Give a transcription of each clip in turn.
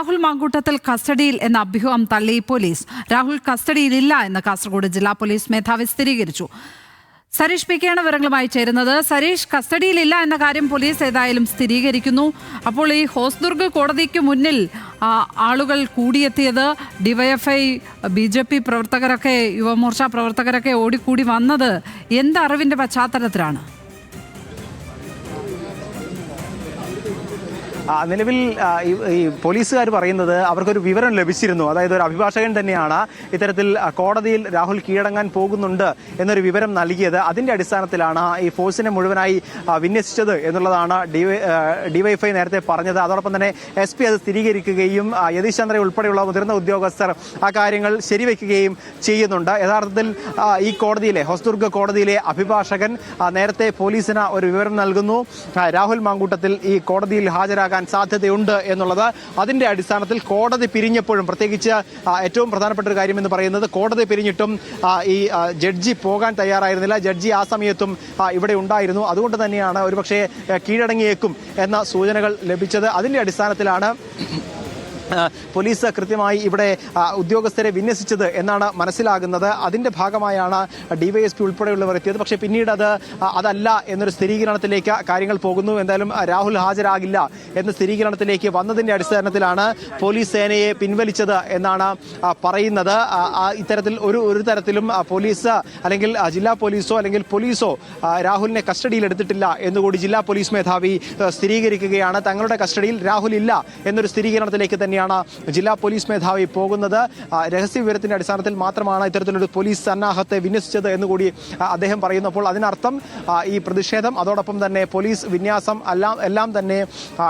രാഹുൽ മാങ്കൂട്ടത്തിൽ കസ്റ്റഡിയിൽ എന്ന അഭ്യൂഹം തള്ളി പോലീസ്. രാഹുൽ കസ്റ്റഡിയിലില്ല എന്ന് കാസർഗോഡ് ജില്ലാ പോലീസ് മേധാവി സ്ഥിരീകരിച്ചു. സരീഷ് പി കെയാണ് വിവരങ്ങളുമായി ചേരുന്നത്. സരീഷ് കസ്റ്റഡിയിലില്ല എന്ന കാര്യം പോലീസ് ഏതായാലും സ്ഥിരീകരിക്കുന്നു. അപ്പോൾ ഈ ഹോസ്ദുർഗ് കോടതിക്ക് മുന്നിൽ ആളുകൾ കൂടിയെത്തിയത് ഡിവൈഎഫ്ഐ ബി ജെ പി പ്രവർത്തകരൊക്കെ യുവമോർച്ച പ്രവർത്തകരൊക്കെ ഓടിക്കൂടി വന്നത് എന്ത് അറിവിന്റെ പശ്ചാത്തലത്തിലാണ്? നിലവിൽ ഈ- പോലീസുകാർ പറയുന്നത് അവർക്കൊരു വിവരം ലഭിച്ചിരുന്നു. അതായത് ഒരു അഭിഭാഷകൻ തന്നെയാണ് ഇത്തരത്തിൽ കോടതിയിൽ രാഹുൽ കീഴടങ്ങാൻ പോകുന്നുണ്ട് എന്നൊരു വിവരം നൽകിയത്. അതിന്റെ അടിസ്ഥാനത്തിലാണ് ഈ ഫോഴ്സിനെ മുഴുവനായി വിന്യസിച്ചത് എന്നുള്ളതാണ് ഡിവൈഎഫ്ഐ നേരത്തെ പറഞ്ഞത്. അതോടൊപ്പം തന്നെ എസ് പി അത് സ്ഥിരീകരിക്കുകയും യതീഷ് ചന്ദ്ര ഉൾപ്പെടെയുള്ള മുതിർന്ന ഉദ്യോഗസ്ഥർ ആ കാര്യങ്ങൾ ശരിവെക്കുകയും ചെയ്യുന്നുണ്ട്. യഥാർത്ഥത്തിൽ ഈ കോടതിയിലെ ഹൊസ്ദുർഗ് കോടതിയിലെ അഭിഭാഷകൻ നേരത്തെ പോലീസിന് ഒരു വിവരം നൽകുന്നു. രാഹുൽ മാങ്കൂട്ടത്തിൽ ഈ കോടതിയിൽ ഹാജരാകാൻ സാധ്യതയുണ്ട് എന്നുള്ളത് അതിന്റെ അടിസ്ഥാനത്തിൽ കോടതി പിരിഞ്ഞപ്പോഴും പ്രത്യേകിച്ച് ഏറ്റവും പ്രധാനപ്പെട്ട ഒരു കാര്യം എന്ന് പറയുന്നത് കോടതി പിരിഞ്ഞിട്ടും ഈ ജഡ്ജി പോകാൻ തയ്യാറായിരുന്നില്ല. ജഡ്ജി ആ സമയത്തും ഇവിടെ ഉണ്ടായിരുന്നു. അതുകൊണ്ട് തന്നെയാണ് ഒരുപക്ഷെ കീഴടങ്ങിയേക്കും എന്ന സൂചനകൾ ലഭിച്ചത്. അതിന്റെ അടിസ്ഥാനത്തിലാണ് പോലീസ് കൃത്യമായി ഇവിടെ ഉദ്യോഗസ്ഥരെ വിന്യസിച്ചത് എന്നാണ് മനസ്സിലാകുന്നത്. അതിന്റെ ഭാഗമായാണ് ഡിവൈഎസ്പി ഉൾപ്പെടെയുള്ളവർ എത്തിയത്. പക്ഷേ പിന്നീട് അത് അതല്ല എന്നൊരു സ്ഥിരീകരണത്തിലേക്ക് കാര്യങ്ങൾ പോകുന്നു. എന്തായാലും രാഹുൽ ഹാജരാകില്ല എന്ന സ്ഥിരീകരണത്തിലേക്ക് വന്നതിന്റെ അടിസ്ഥാനത്തിലാണ് പോലീസ് സേനയെ പിൻവലിച്ചത് എന്നാണ് പറയുന്നത്. ഇത്തരത്തിൽ ഒരു ഒരു തരത്തിലും പോലീസ് അല്ലെങ്കിൽ ജില്ലാ പോലീസോ അല്ലെങ്കിൽ പോലീസോ രാഹുലിനെ കസ്റ്റഡിയിൽ എടുത്തിട്ടില്ല എന്നുകൂടി ജില്ലാ പോലീസ് മേധാവി സ്ഥിരീകരിക്കുകയാണ്. തങ്ങളുടെ കസ്റ്റഡിയിൽ രാഹുൽ ഇല്ല എന്നൊരു സ്ഥിരീകരണത്തിലേക്ക് തന്നെയാണ് ജില്ലാ പോലീസ് മേധാവി പോകുന്നത്. ആ, രഹസ്യ വിവരത്തിന്റെ അടിസ്ഥാനത്തിൽ മാത്രമാണ് ഇത്തരത്തിലൊരു പോലീസ് സന്നാഹത്തെ വിന്യസിച്ചത് എന്നുകൂടി അദ്ദേഹം പറയുന്നപ്പോൾ അതിനർത്ഥം ഈ പ്രതിഷേധം അതോടൊപ്പം തന്നെ പോലീസ് വിന്യാസം എല്ലാം എല്ലാം തന്നെ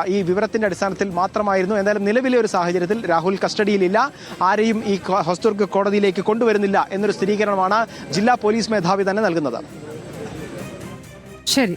ഈ വിവരത്തിന്റെ അടിസ്ഥാനത്തിൽ മാത്രമായിരുന്നു. എന്തായാലും നിലവിലെ ഒരു സാഹചര്യത്തിൽ രാഹുൽ കസ്റ്റഡിയിലില്ല. ആരെയും ഈ ഹൊസ്ദുർഗ് കോടതിയിലേക്ക് കൊണ്ടുവരുന്നില്ല എന്നൊരു സ്ഥിരീകരണമാണ് ജില്ലാ പോലീസ് മേധാവി തന്നെ നൽകുന്നത്. ശരി.